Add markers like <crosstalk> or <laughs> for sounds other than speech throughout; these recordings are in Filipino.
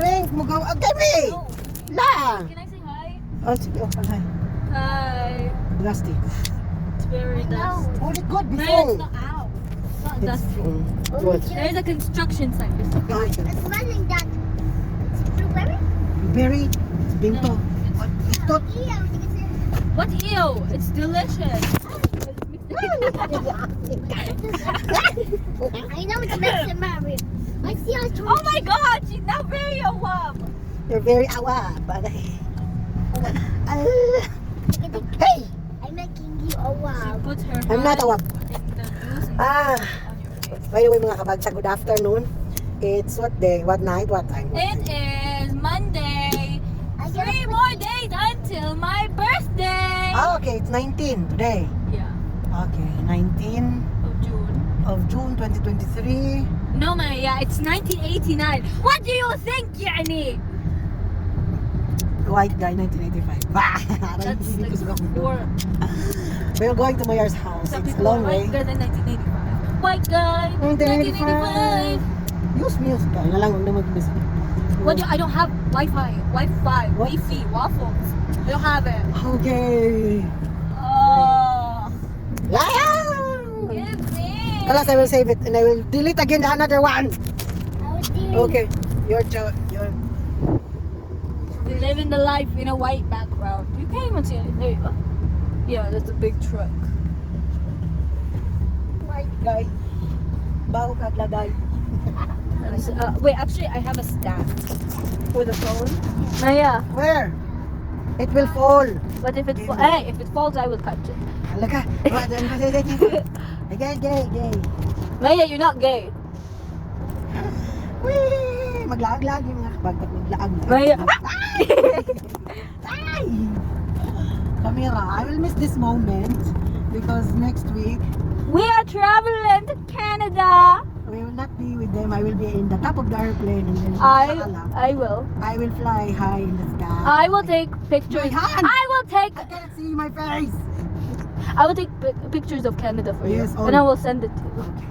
drink. Mugaw. Ah, give me! No. La! Can I say hi? Oh, sige. Oh, hi. Hi. Dusty. It's very No. dusty. Hold it good No, it's not out. It's not It's, dusty. mm, what? There's a construction site. There's a guy. I'm smelling that. It's blueberry. Berry. Binto. No, it's- It's not. What you can. What ew? It's delicious. <laughs> <laughs> I know it's Mexican Mario. I see I told oh my god, she's not very awab. You're very awap. Ah. Hey! I'm making you a She wow. puts her I'm not hand awab. in the juice and Ah. on your face. By the way, mga kabagsa, good afternoon. It's what day? What night? What time? It is Monday. I get Three more days until my birthday. Ah, okay. It's 19 today. Yeah, Okay. 19 of June. Of June 2023. No, Maya, it's 1989. What do you think, Yani? White guy, 1985. <laughs> That's like four. <laughs> We're going to Mayar's house. Some It's a people long way. white guy than 1985. White guy, 1985. 1985. Use music. Kaya na lang, huwag na mag-music. What do I don't have Wi-Fi, Wi-Fi, What? Wi-Fi, waffles. I don't have it. Okay. Oh! Alas, I will save it and I will delete again the another one. I was doing Okay. Your cho- your live in the life in a white background. You can't even see it. There you go. Yeah, that's a big truck. white guy. Bao kaglagay. <laughs> Uh, wait, actually, I have a stand for the phone. Maya, Where? It will fall. but if it fa- hey, if it falls, I will catch it. Alaga. <laughs> <laughs> Gay, gay, gay. Maya, you're not gay. Whee! Maglaag-laag yung mga kabag. Pag maglaag. Maya. Ay! Ah, Camera, I will miss this moment because next week We are traveling to Canada. we will not be with them. I will be in the top of the airplane and then I I will. I will fly high in the sky. I will take pictures. I will take I can't see my face. I will take pi- pictures of Canada for Yes, you, all. and I will send it to you. Okay.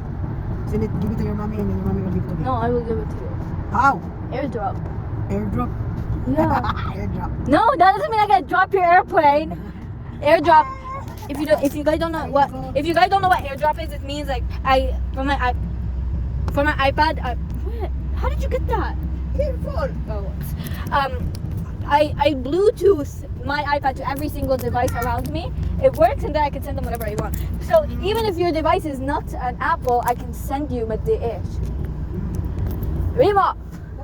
Send it, give it to your mommy and then your mommy will give it to me. No, I will give it to you. How? Airdrop. Airdrop. Yeah. <laughs> Airdrop. no, that doesn't mean I gotta drop your airplane. Airdrop. If you don't, if you guys don't know what, if you guys don't know what airdrop is, it means like I for my i for my iPad. I, what? How did you get that? Earphone. Oh, um, I I Bluetooth my iPad to every single device around me. It works, and then I can send them whatever I want. So even if your device is not an Apple, I can send you. Don't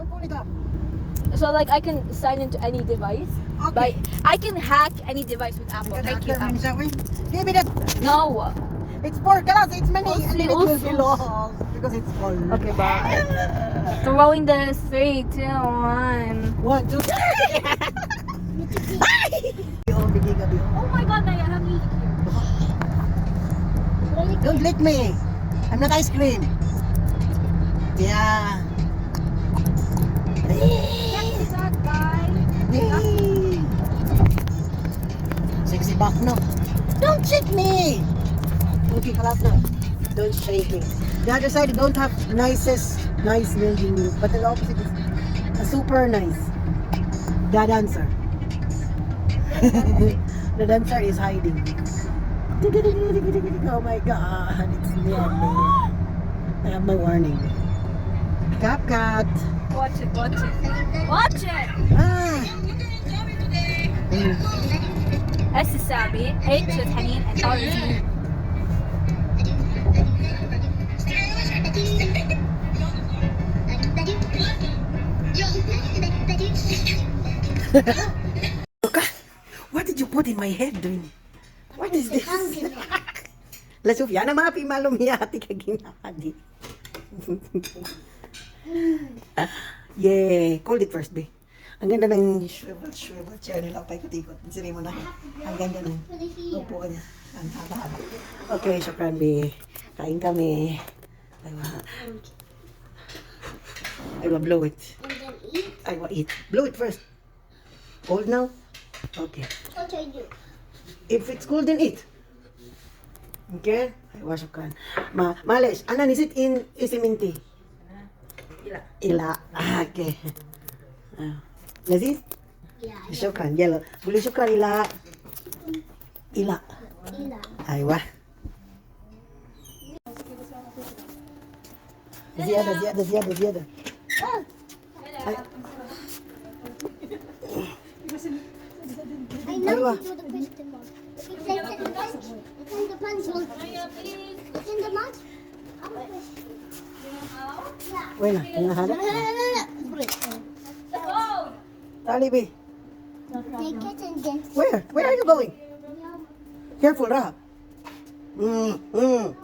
pull it up. So like I can sign into any device. Okay. But I can hack any device with Apple. Thank you, Apple. Give me that. No. It's for class. It's many. Oh, and it will also. be lost because it's full. Okay, bye. Throwing this three, two, one. One, two, <laughs> three. Oh, my God, Maya, I have music here. Don't lick me. I'm not ice cream. Yeah. that! Sexy back no. Don't shake me. Okay, kalap na. Don't shake me. The other side don't have nicest nice building, but the opposite is a super nice. The dancer. The dancer is hiding. Oh my god, it's me. I have my warning. CapCut. Watch it, watch it. Watch it! Ah. Mm. S is Sabi, H is Hanin, put in my head doing? What is this? <laughs> La Sofia, na mapi malumiyati ka ginakadi. <laughs> Yay! Cold it first, be. Ang ganda ng swivel, swivel chair nila. Paikot-ikot. Siri mo na. Ang ganda ng upo niya. Ang haba-haba. Okay, syukran, be. Kain kami. I will, I will blow it. I will eat. Blow it first. Cold now? Okay. What I do? If it's cold, then eat. Okay? Ay, wasok ka. Ma, malish. Anan, is it in isiminti? Ila. Ila. Ah, okay. Ah. Lazis? Yeah. Syukran. Yellow. Boleh syukran, Ila. Ila. Ila. Aywa. Ziyada, ziyada, ziyada, ziyada. Oh. Ay, punch. Yeah. wala. Hinahanap. Tali, be. Take it and then. Where? Where are you going? Careful, Ra. Mm, mm.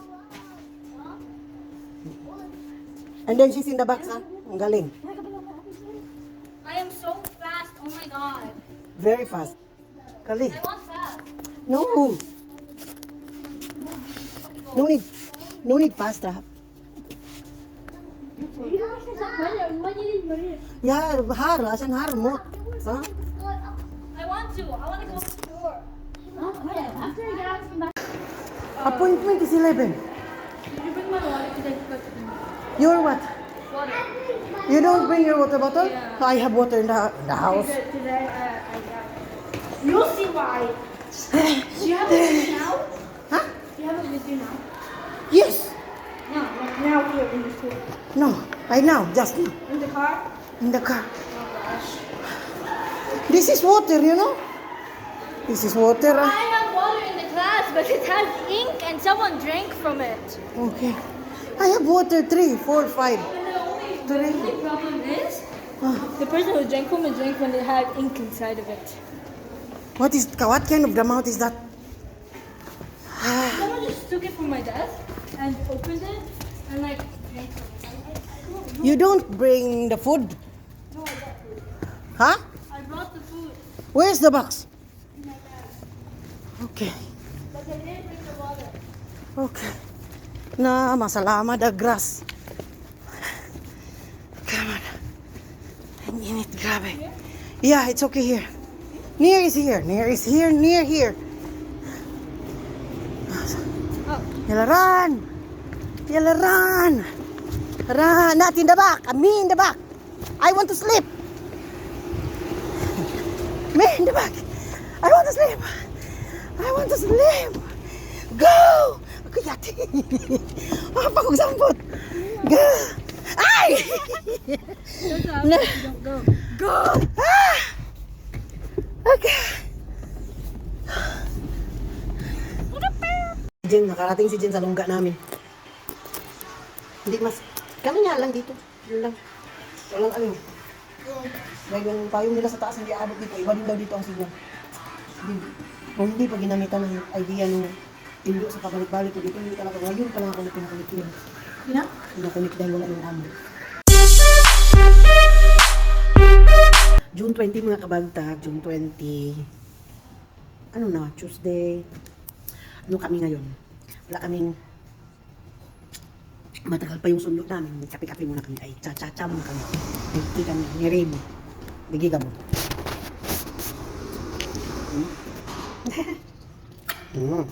And then she's in the box, ha? Ang galing. I am so fast. Oh my god. Very fast. Kali. I want fast. No. No need. No need fast, Ra. Yeah, har. Asan har mo? Ha? I want to. I want to go to the store. After I get out from that, Appointment is 11. you bring my wallet I to bring Your what? water. You don't bring your water bottle? I have water in the, in the house. Today, uh, I got. You'll see why. Do you have it with you now? Huh? Do you have it with you now? Yes. No, like now here in the store. No. Right now. Just now. In the car? In the car. Oh gosh. This is water, you know? This is water. I have water in the glass, but it has ink and someone drank from it. Okay. I have water. Three, four, five. And the only, the only problem is Ah, the person who drank from it drank when it had ink inside of it. What is what kind of amount is that? <sighs> Someone just took it from my desk and opened it and like drank it. You don't bring the food, no, I brought food. huh? I brought the food, Where's the box? In my bag. Okay. but I didn't bring the water. Okay. Na masalama the grass. Come on. Ang init, grabe. Yeah, it's okay here. Near is here. Near is here. Near here. Oh. Yalla, run! Yalla, run! Run! Not in the back. Uh, Me in the back. I want to sleep. <laughs> Me in the back. I want to sleep. I want to sleep. Go! <laughs> Ako yati. Mapa kong sampot. Go! Ay! <laughs> Go. Go! Ah! Okay. Jen, nakarating si Jen sa lungga namin. Hindi mas, kami nga lang dito. Yun lang. Walang ano. Dahil yung payong nila sa taas hindi abot dito. Iba din daw dito ang signal. Hindi. Kung hindi pa ginamitan ng idea ng indo sa pabalik-balik dito, hindi talaga. Ngayon pa lang ako nagpinakulit yun. Yeah? Pinakulit dahil wala yung amo. June 20 mga kabagtag, June 20. Ano na, Tuesday. Ano kami ngayon? Wala kaming matagal pa yung sundo namin. Kape-kape muna kami. Ay, cha-cha-cha muna kami. Hindi kami, nire mo. <laughs> Bigi ka mo. Hmm? Hmm.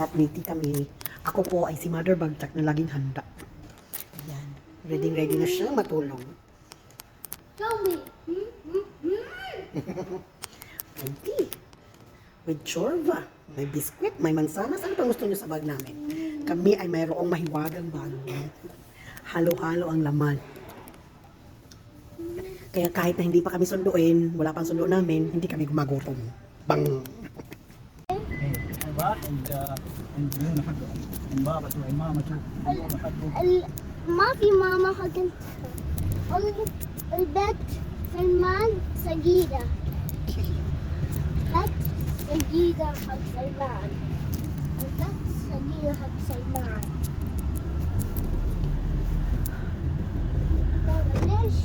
At meeting kami. Ako po ay si Mother Bagtak na laging handa. Yan. Ready ready na siya matulog. Tell me. Auntie With chorba. May biskwit, may mansanas. Ano pang gusto niyo sa bag namin? Kami ay mayroong mahiwagang bag. Halo-halo ang laman. Kaya kahit na hindi pa kami sunduin, wala pang sundo namin, hindi kami gumagutom. Bang! أيوة عند عند هنا حقه عند بابته وإمامته sa gilid hagsaymar. Hanggang sa gilid hagsaymar. ليش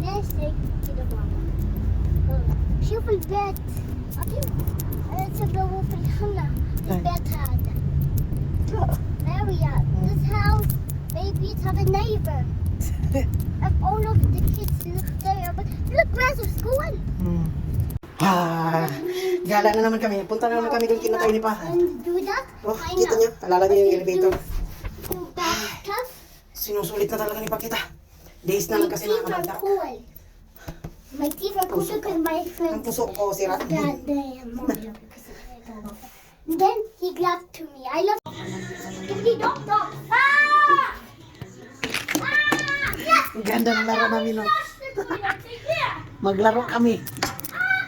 ليش زي كذا ماما؟ شوف البيت في البيت هذا. This house, have a neighbor. if all of the kids look there, but look, where's the school? Mm. Ah, gala na naman kami. Punta na naman kami doon kinatay ni that Oh, kita niyo? Alala niyo yung elevator? Stuff Sinusulit na talaga ni Pakita. Days na lang kasi cool my teeth are cool because my Ang friends puso ko sira. That. And then he grabbed to me I love Hindi dog dog ah ah yes Ang ganda ng laro namin. No? Yeah. Maglaro kami.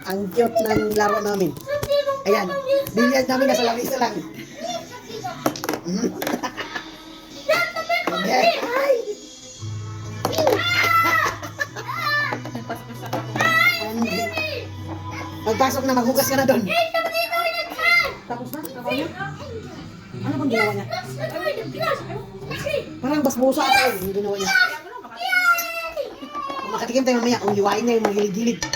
Ang cute ng laro namin. Ayan, billiard namin nasa langis na lang. Okay. Ay! Hindi. Magpasok na, maghugas ka na doon. Tapos na? Tapos na? Ano bang ginawa niya? Parang basbusa ako eh, yung ginawa niya. Makatikim tayo mamaya, kung hiwain niya yung mga gilid-gilid. Ay, bato.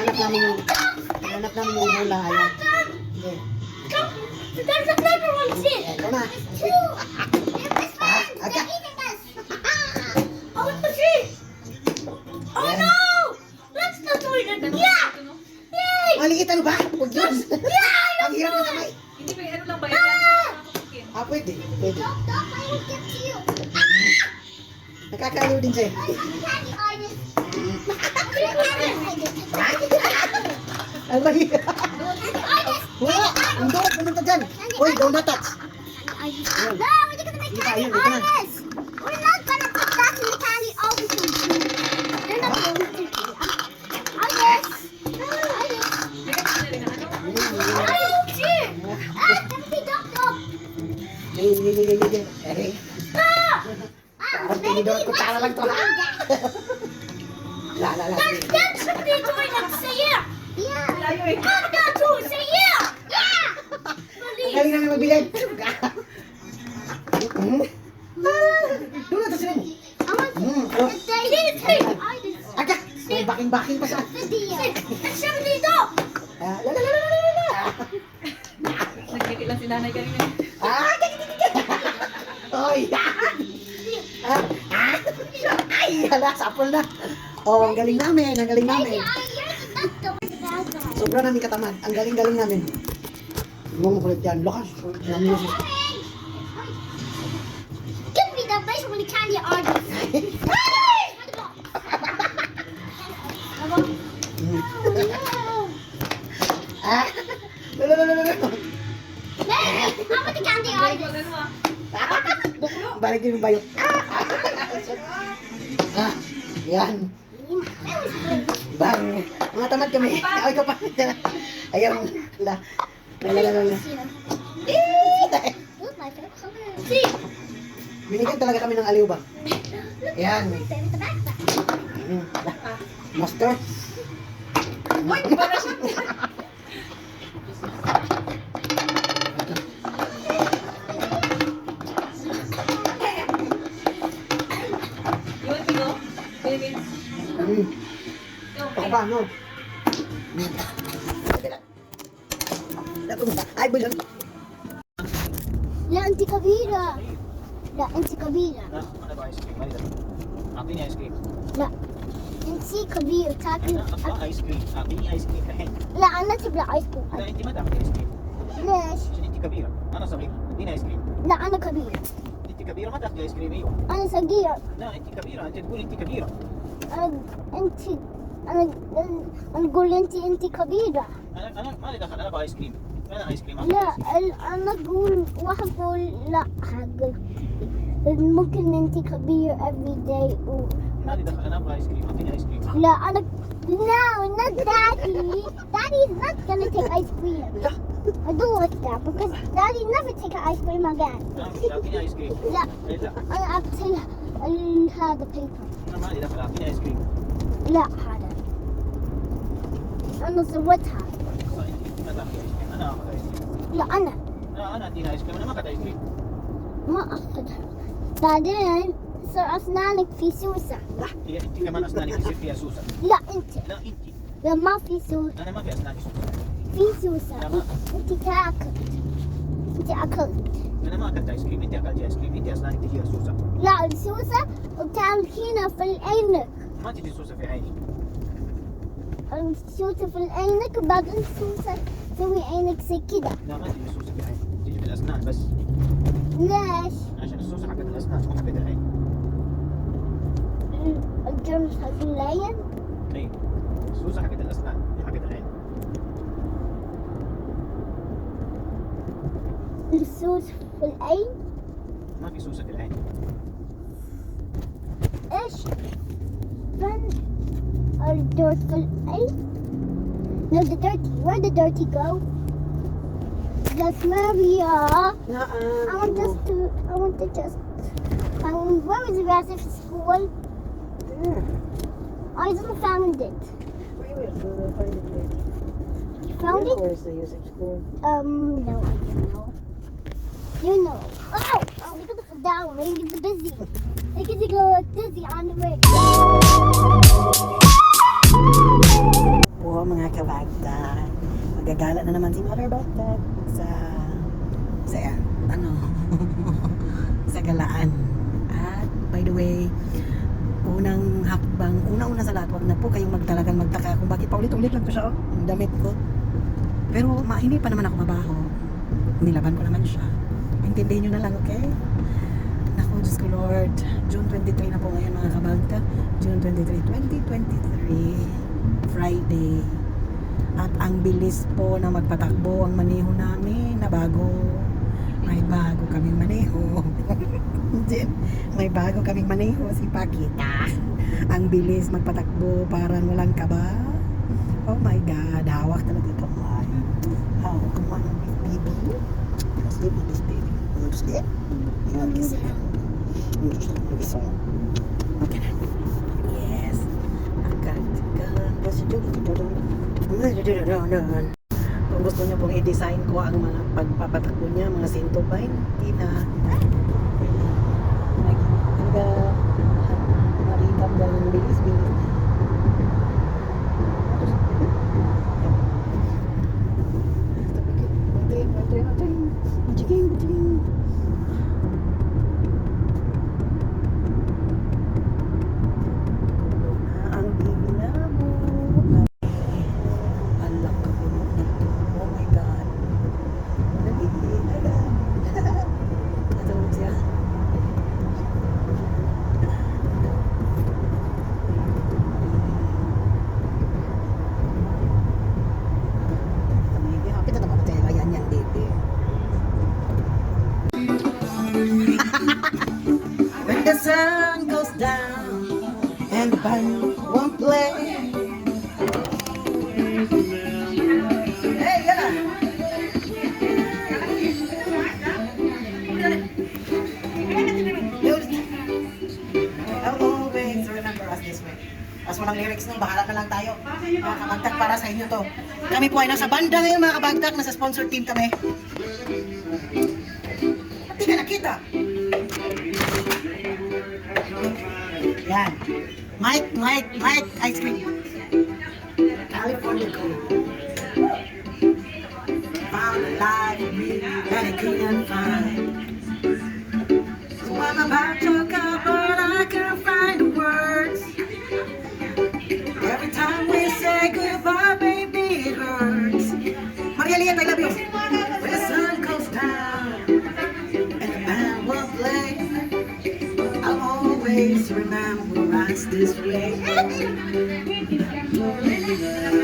Hanap namin yung, hanap namin yung hula. Ayan. Okay. There's another one too. Ito na. Ah, aga. Oh. Oh Ayan. no! That's the toilet. Yeah. Yay! Maliit ano ba? Huwag yun. <laughs> Ang hirap ng kamay. Hindi ba ano lang ba? Nakakapagkin. Ah, pwede. Pwede. Stop, stop, I will get to you. Nakakaliw din siya eh. Candy artist. Candy artist. Ano ba yun? Candy artist. Wala! Ang doon, pumunta dyan. Uy, don't not. Ayun. No, we're gonna make candy ayun, dito na. artist. We're not gonna put that in the candy artist. They're not going to. Artist. Artist. Hindi ka na rin? Artist. Candy dog dog. Yay, yay, yay, yay, yay. Eh, Ah! Parang tinidor at kutsara lang to, ha? La, la, la. That's, that's what they're doing at say yeah. Yeah. Layo eh. Come down to it, say yeah. Yeah. Ang Please. galing namin magbilad. Mm. Doon na to sila. I want Mm, ano? to say this thing. I just Aga! May baking-baking pa siya. video. That's what they do. Ah, la, la, la, la, la, la, la. Nagkikit lang si nanay kanina. Ah! Oy! Ah! Ah! Ay! Hala, sapol na. Oh, ang galing namin, ang galing namin. Sobra namin katamad. Ang galing-galing namin. Huwag mo kulit yan. Lakas. Namin yung Give me the base when the candy artist. <laughs> Ah! La, la, la, la, la, la. I want the candy yung. Ah! Yan. Bang! Mga tamad kami. Ay, ka pa. Ayun. La. La, la, la, la. Eh! Binigyan talaga kami ng aliw ba? Yan. Mm. Master. Uy, na <laughs> siya. Go, Ako ba, no? Dato mo ba? Ay, bulan. لا انت كبيرة لا انت كبيرة أنا أبغى ايس كريم ما يقدر. اعطيني ايس كريم لا انت كبيرة تاكل أنا أبغى ايس كريم اعطيني ايس كريم الحين لا أنا تبلع ايس كريم لا انت ما تاخذي ايس كريم ليش؟ عشان انت كبيره أنا صغير اديني ايس كريم لا أنا كبيرة انت كبيره ما تاخذي ايس كريم أيوه أنا صغيرة لا انت كبيره انت تقول انت كبيره أنا انت أنا أنا أقول انت انت كبيرة. أنا أنا ما لي دخل أنا أبغى ايس كريم أنا ايس كريم لا أنا أقول واحد يقول لا حق. ممكن انت كبير every day و... ما لي دخل أنا أبغى ايس كريم أعطيني ايس كريم لا أنا No, not daddy. Daddy is not gonna take ice cream. I don't like that because daddy never take ice cream again. لا إيه لا أنا ابتل هذا paper. أنا ما لي دخل أعطيني ايس كريم لا هذا أنا سويتها أنا لا أنا. لا أنا أديني ايس كريم أنا ما ايس كريم ما أخذها. بعدين صار أسنانك في سوسة. هي أنت كمان أسنانك يصير فيها سوسة. لا أنت. لا أنت. يا ما في سوس أنا ما في اسنان في سوسة. في سوسة. لا ما. أنت تاكل أنت أكلت. أنا ما أكلت ايس كريم أنت أكلتي ايس كريم أنت أسنانك تجيها سوسة. لا السوسة وتعلقينها في عينك ما تجي سوسة في عيني. السوسة في عينك وبعدين تسوي عينك زي كده. لا ما تجي سوسه في عيني تجي في الأسنان بس. ليش؟ عشان السوسه حقت الأسنان مو حقت العين. الجرس حق العين؟ اي السوسه حقت الأسنان مو حقت العين. السوس في العين؟ ما في سوسه في العين. إيش؟ a dirt full. Hey? No, the dirty. Where the dirty go? That's Maria. Nuh-uh. I want just to. I want to just. I want, where is the rest of school? Yeah. I just found it. Find it. You found it? Where's the music school? Um, no, I don't know. You know. Oh, oh, we're gonna down. We're gonna get busy. We're gonna go dizzy on the way. Mother Bagdag sa sa ano <laughs> sa galaan. At by the way, unang hakbang, una-una sa lahat, wag na po kayong magtalagang magtaka kung bakit paulit-ulit lang ko siya, oh, damit ko. Pero ma, hindi pa naman ako mabaho. Nilaban ko naman siya. Intindihin nyo na lang, okay? Naku, Diyos ko Lord. June 23 na po ngayon mga kabagdag. June 23, 2023. Friday. At ang bilis po na magpatakbo ang maneho namin na bago. May bago kaming maneho. <laughs> May bago kaming maneho si Pakita. Ang bilis magpatakbo parang walang kaba. Oh my God, hawak talaga ito. Ko man ang baby. Sleep with this baby. Sleep? You want to it? Sleep this one? Okay. Yes. Agad. Agad. Basta dun. Kung gusto niyo pong i-design ko ang mga pagpapatakbo niya, mga sinto ba, hindi na. Hangga maritam ng bilis-bilis. The band won't play. Hey, yeah. As walang lyrics nun, bahala na lang tayo. Mga kabagtak para sa inyo to. Kami po ay nasa banda ngayon mga kabagtak, nasa sponsor team kami. Mike, Mike, ice cream. California Gold. Found life that I couldn't find. So I'm about to go, but I can't find the words. Every time we say goodbye, baby, it hurts. Maria Liet, I love you. Remember us this way. <laughs>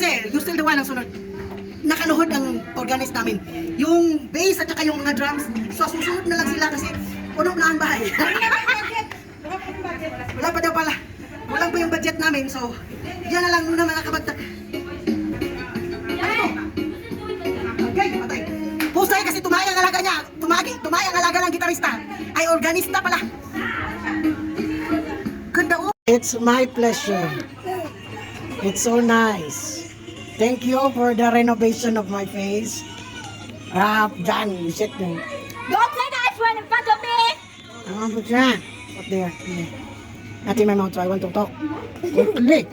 kasi. The one ang sunod. Nakaluhod ang organist namin. Yung bass at saka yung mga drums. So susunod na lang sila kasi puno na ang bahay. Wala pa daw pala. Walang pa yung budget namin. So, yan na lang muna mga kabagta. Okay, patay. Pusay kasi tumayang alaga niya. Tumagi, tumayang alaga ng gitarista. Ay organista pala. Ganda oh. It's my pleasure. It's so nice. Thank you for the renovation of my face. Ah, done. You sit there. Don't say that one in front of me! Ah, but yan. Up there. Yeah. Not in my mouth, so I want to talk. Quickly.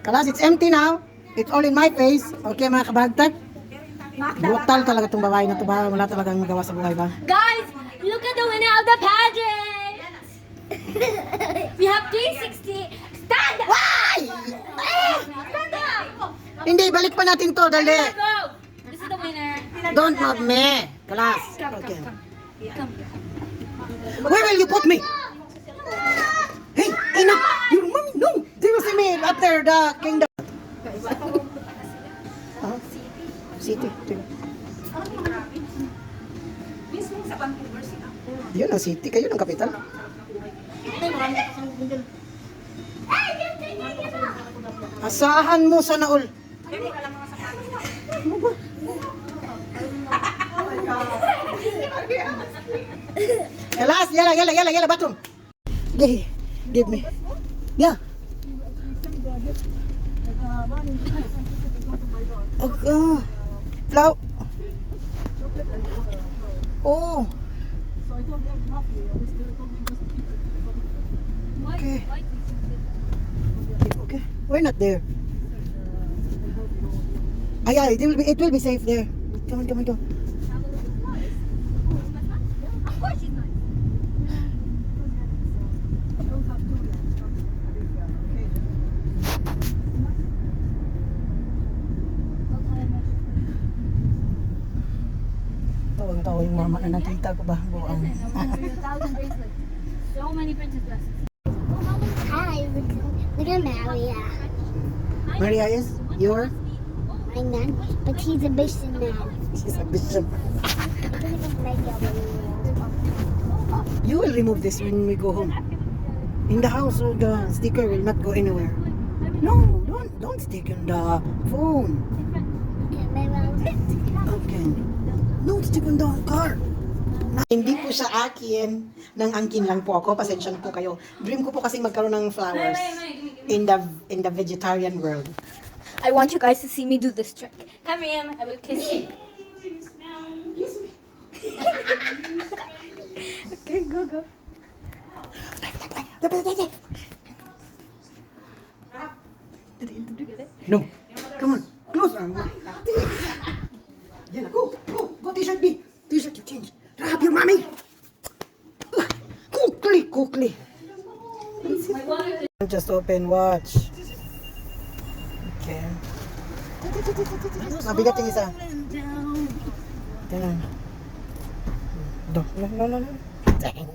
Kalas, it's empty now. It's all in my face. Okay, mga kabagtag. Brutal talaga itong babae na ito ba? Wala talagang magawa sa buhay ba? Guys, look at the winner of the pageant! <laughs> we have 360. Stand up! Why? Stand up! Hindi, balik pa natin to, dali. This is the winner. Don't mob me. Kalas. Okay. Where will you put me? Hey, enough! Your mommy, no! There was a man up there, the kingdom. Huh? City. Tingnan. Yun ang city. Kayo ng kapital. Asahan mo sa naul. Kalas, yala, yala, yala, yala, bathroom. Give, give me. Yeah. Okay. Flow. Oh. Okay. Okay. We're not there. Ay, ay, it will be, it will be safe there. Come on, come on, come on. Tawang tawa na nakita ko ba? Buang. thousand. <laughs> So many princess dresses. Hi, look, look at Maria. Maria is your? My nan, but he's a bishop man. She's a bishop. Look at the regular You will remove this when we go home. In the house, so the sticker will not go anywhere. No, don't don't stick in the phone. No, stick on the car. Na- Hindi po sa akin, nang angkin lang po ako, pasensya po kayo. Dream ko po kasi magkaroon ng flowers in the in the vegetarian world. I want you guys to see me do this trick. Come here, I will kiss you. <laughs> okay, go, go. No. Come on. Close. Yeah, go. Go. Go t-shirt B. T-shirt you change. Grab your mommy. Quickly, quickly. Just open, watch. Okay. Mabigat yung isa. Tingnan. Do. No, no, no, no. Dang.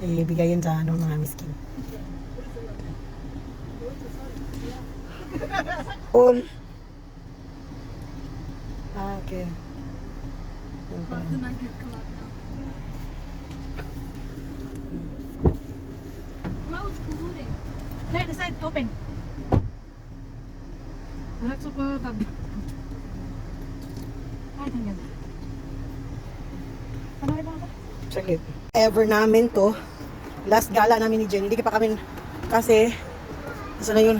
Ibigay yun sa ano, mga miskin. All. Ah, okay. There, the open. Relax ako, tabi. Ay, tingnan. Ano ba ba? Saglit. Ever namin to. Last gala namin ni Jen. Hindi pa kami kasi isa na yun.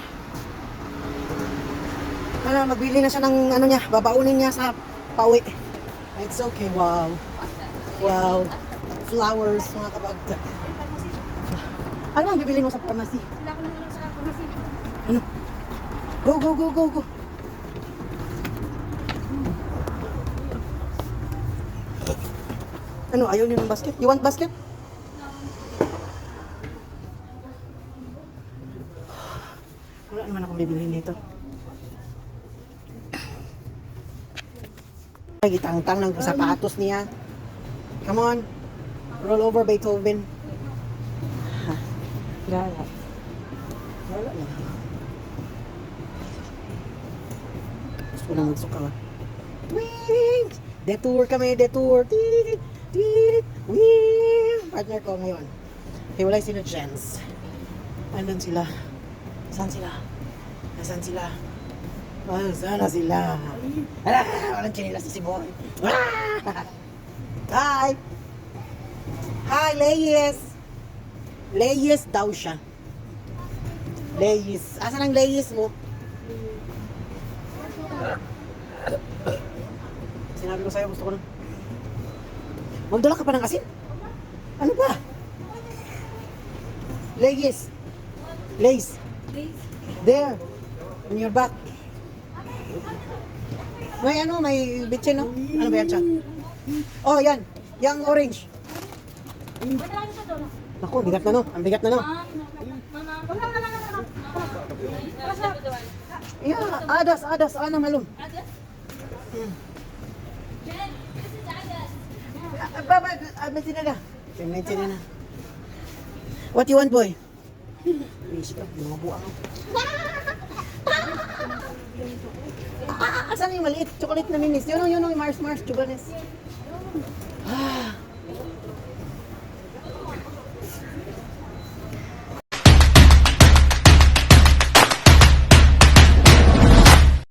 Ano, magbili na siya ng ano niya, babaunin niya sa pauwi. It's okay, wow. Wow. Flowers, mga kabagta. Ano ang bibili mo sa pharmacy? Ano? Go, go, go, go, go. Ano, ayaw niyo ng basket? You want basket? Wala naman akong bibilhin dito. Ay, gitang-tang ng sapatos niya. Come on. Roll over Beethoven. Ha. Gala. Wala na. Gusto na magsuka? Wings! Detour kami, detour. Tirit, tirit, wing! Partner ko ngayon. Hiwalay sila Jens. Andun sila. Saan sila? Nasaan sila? Ah, sana sila. Ala, walang chinila si Boy. Ah! Hi! Hi, Leyes! Leyes daw siya. Leyes. Asan ang Leyes mo? Sinabi ko sa'yo, gusto ko na. Magdala ka pa ng asin? Ano ba? Leyes. Lace. There. On your back. May ano, may bitchin, no? Ano ba yan siya? Oh, yan. Yang orange. Naku, bigat na no. Ang bigat na no. Yeah, adas, adas, ana malum. Hmm. Ah, Baba, ah, mention na na. Mention na na. What you want, boy? Please, ka, mga buang. Ah, asan yung maliit? Chocolate na minis. Yun o, yun o, Mars Mars, Chubanes. Ah.